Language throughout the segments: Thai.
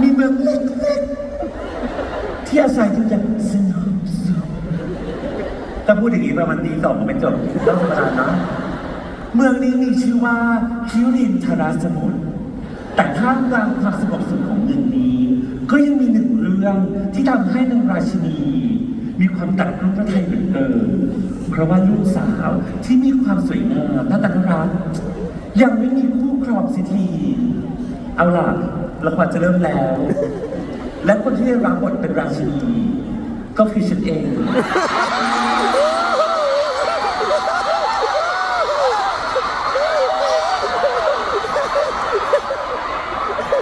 มีเมืองเล็กๆที่อาศัยอยู่อย่างสงบสุขถ้าพูดอย่างนี้ประมาณตีสองก็ไม่จบต้องธรรมดานะ เมืองนี้มีชื่อว่าคิรินทราสมุทรแต่ท่ามกลางความสงบสุขของเมืองนี้ ก็ยังมีหนึ่งเรื่องที่ทำให้นางราชินีมีความตัดรุ่งพระไทยเหลือเกินเพราะว่าลูกสาวที่มีความสวยงามน่าตักรักยังไม่มีคู่ครองสิที เอาล่ะ ละครจะเริ่มแล้ว และคนที่ได้รับบทเป็นราชินีก็คือฉันเอง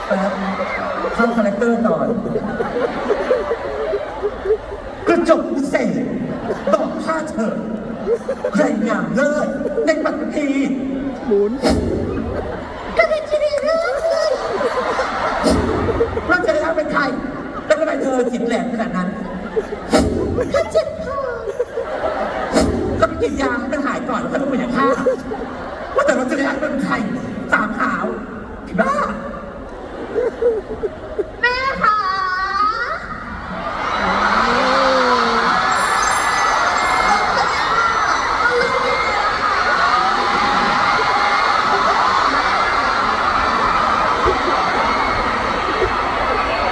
แป๊บเข้าคาแรคเตอร์ก่อนกระจกพิเศษบอกผ้าเธอใครงามเลิศในปัตตภีหมุนก็เป็นที่ดีเลิศเลยเราจะได้ทำเป็นใคร แล้ว หินแหลมขนาดนั้นก็เจ็บคอก็ไปกินยาให้มันหายก่อนแล้วค่อยต้องไปอย่างข้าว่าแต่เราจะได้เป็นใครสามขาวบ้า แม่คะ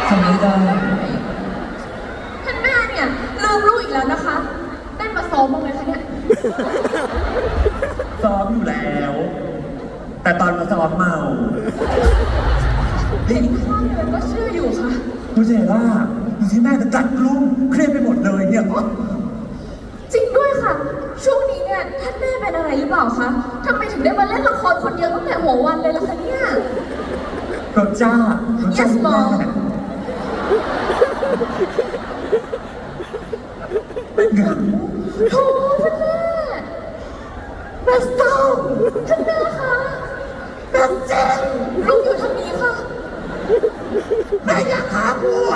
ทำไม่ได้ ท่านแม่เนี่ยลืมลูกอีกแล้วนะคะ ได้มาซ้อมบ้างไหมคะเนี่ย ซ้อมอยู่ แล้ว แต่ตอนมาซ้อมเมาเห็นข้างเดินก็เชื่ออยู่ค่ะดูเจล่าดูที่แม่จะกัดกลุ้มเครียดไปหมดเลยเนี่ยอ๊ะจริงด้วยค่ะ ช่วงนี้เนี่ยท่านแม่เป็นอะไรหรือเปล่าคะทำไมถึงได้มาเล่นละครคนเดียวตั้งแต่หัววันเลยล่ะคะเนี่ยรสจ้ารสจ้า Yes, ที่แม่ Mom เป็นไงโธ่ ท่านแม่แม่เศร้าท่านแม่คะแม่เจ็บลูกอยู่ทางนี้ค่ะแม่อยากหาผัว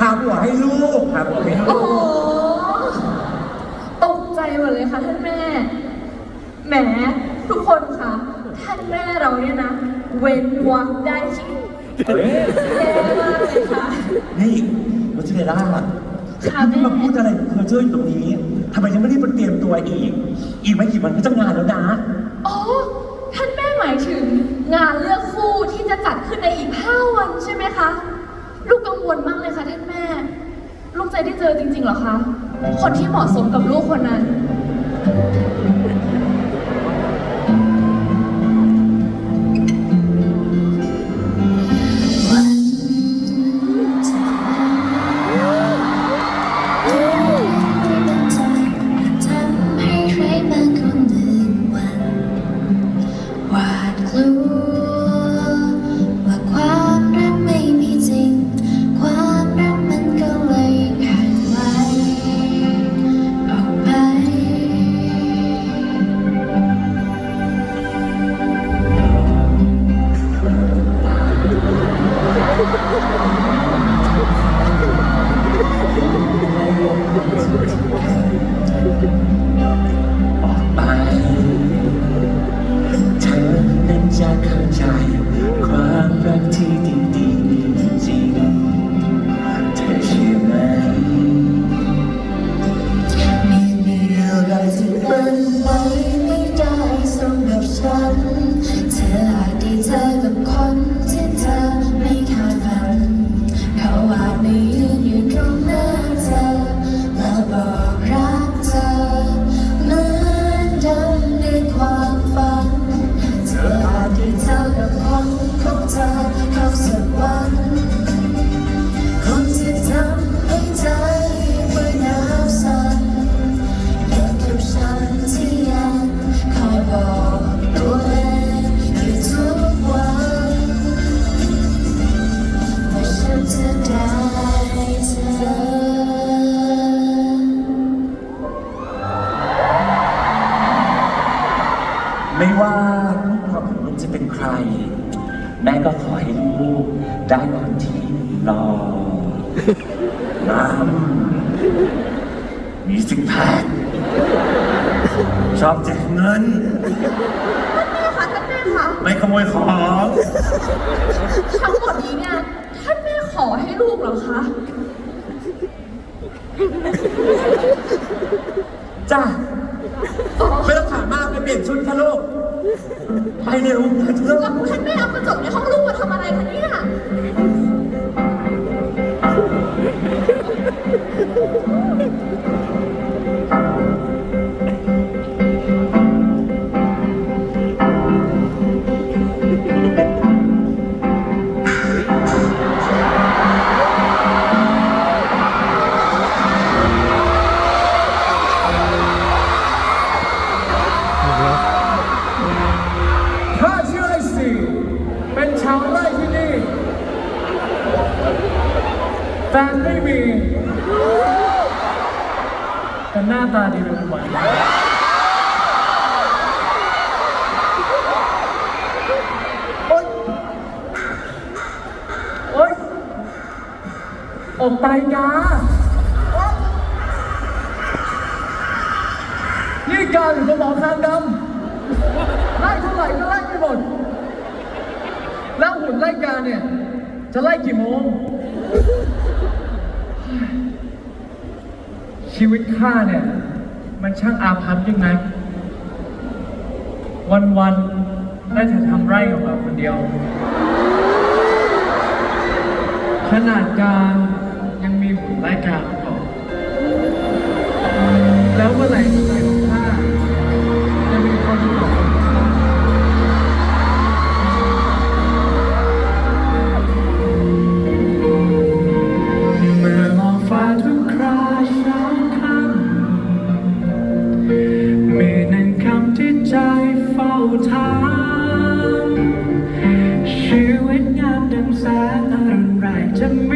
หาผัวให้ลูกหาผัวให้โอ้ลูโหกตกใจหมดเลยค่ะท่านแม่ แหมทุกคนค่ะท่านแม่เราเนี่ยนะ เว้นวักได้ชิแย่มากเลยค่ะ นี่รสเจล่าค่ะ ที่มาพูดอะไรเพอเจออยู่ตรงนี้ทำไมยังไม่ได้เตรียมตัวอีก อีกไม่กี่วันก็จะงานแล้วนะ อ๋อ ท่านแม่หมายถึงงานเลือกคู่ที่จะจัดขึ้นในอีก5วันใช่ไหมคะ ลูกกังวลมากเลยค่ะท่านแม่ ลูกใจได้เจอจริงๆเหรอคะ คนที่เหมาะสมกับลูกคนนั้น 加油 ได้คนที่รอน้ำมีสิกแพคชอบแจกเงิน ค่ะท่านแม่คะไม่ขโมยของ ทั้งหมดนี้เนี่ยท่านแม่ขอให้ลูกเหรอคะจ้าไม่ต้องถามมากไปเปลี่ยนชุดค่ะลูก ไปเร็วไปเถแล้วอะท่านแม่เอากระจกในห้องลูกมาทำอะไรคะเนี่ย Ha ha ha ha! แฟนไม่มี แต่หน้าตาดีเป็นหวานโอ๊ยโอ๊ยออกไปกานี่กาหรือกระหมอคางดำไล่เท่าไหร่ก็ไล่ไม่หมด แล้วหุ่นไล่กาเนี่ย จะไล่กี่โมง ชีวิตข้าเนี่ย มันช่างอาภัพยิ่งนักวันๆได้แต่ทำไร่ของเราคนเดียว ขนาดการยังมีหุ่นไร้กามาก่ ณ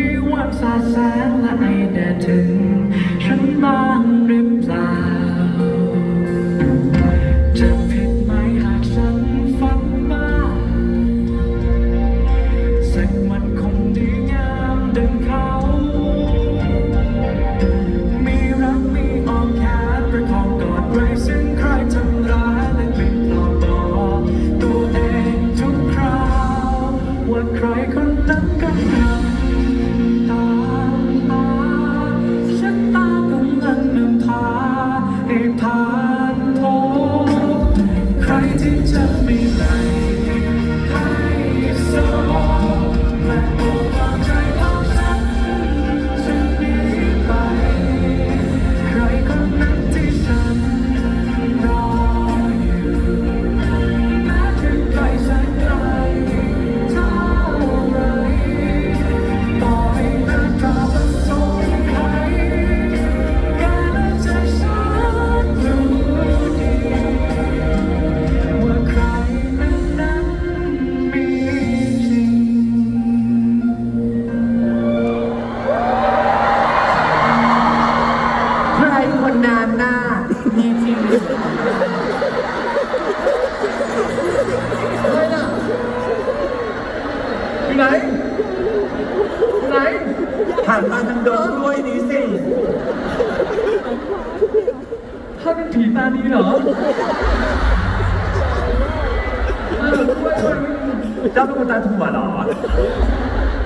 เจ้าเป็นคนตาถั่วเหรอ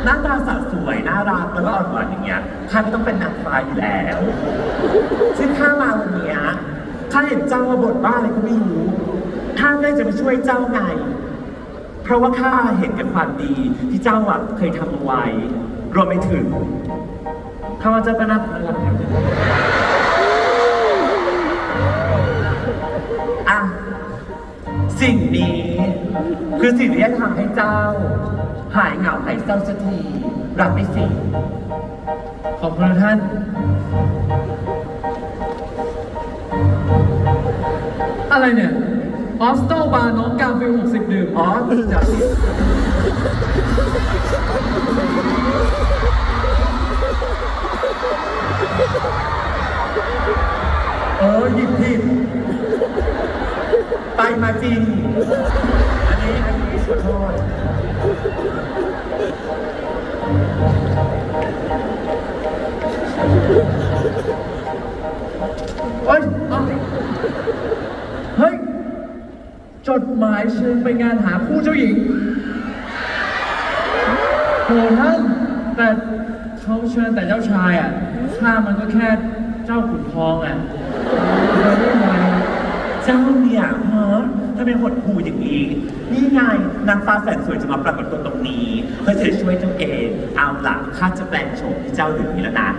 หน้าตาสะสวยน่ารักแล้วก็อ่อนหวานอย่างเงี้ยข้าก็ต้องเป็นนางฟ้าอยู่แล้วซึ่งข้ามาวันเนี้ยข้าเห็นเจ้าบทบ้าอะไรก็ไม่รู้ข้าเลยจะมาช่วยเจ้าไง เพราะว่าข้าเห็นกับความดีที่เจ้าอะเคยทำเอาไว้ รวมไปถึงข้าว่าเจ้าก็น่ารัก สิ่งนี้คือสิ่งที่จะทำให้เจ้า หายเหงาหายเศร้าสักทีรับไปสิขอบคุณท่าน อะไรเนี่ยออสโตบาร์น้องกาฟิล60ดื่มอ๋อจับสิ มายเชิญไปงานหาคู่เจ้าหญิงโหท่านแต่เขาเชิญแต่เจ้าชายอะข้ามันก็แค่เจ้าขุนทองอะเราได้ไหมเจ้าเนี่ยฮะถ้าเป็นหดหูอย่างนี้ นี่ไงนางฟ้าแสนสวยจะมาปรากฏตัวตรงนี้ เพื่อจะช่วยเจ้าเองเอาล่ะข้าจะแปลงโฉมให้เจ้าอยู่นี้แล้วนะ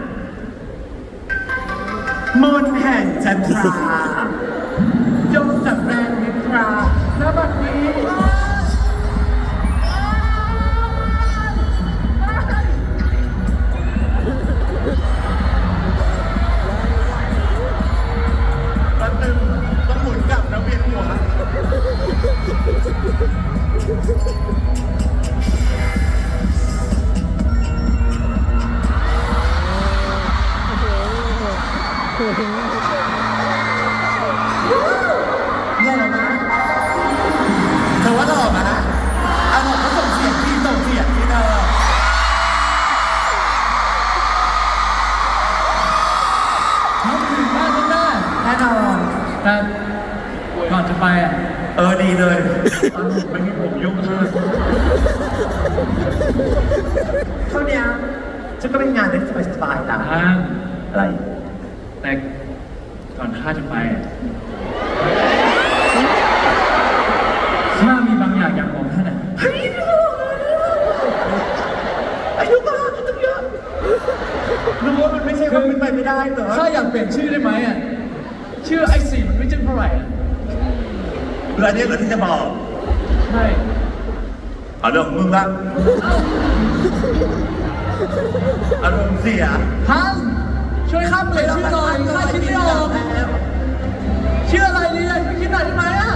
มนต์แห่งจันทรา เนี่ยนะนะเธอว่าหล่อไหมเอาหล่อเขาส่งเสียงที่ส่งเสียงที่เธอครับถึงบ้านแนะแน่นอนแต่ก่อนจะไปอะ เออดีเลยตอนผมไม่ให้ผมยุ่งมากเท่าเนี้ยฉันก็เป็นงานได้สบายๆแต่ท่านอะไร แต่ก่อนข้าจะไปอะข้ามีบางอย่างอยากบอกท่านอะเฮ้ยอายุมากตั้งเยอะรู้ว่ามันไม่ใช่ว่าเป็นไปไม่ได้เหรอข้าอยากเปลี่ยนชื่อได้ไหมอะชื่อไอ้สี่มันไม่จึ้งเท่าไหร่อะ เรื่องนี้ก็ที่จะบอก ใช่อารมณ์มึงละอารมณ์เสียท่านช่วยข้ามเลยชื่อหน่อยข้าคิดไม่ออกชื่ออะไรดีอะคิดหน่อยได้ไหมอะ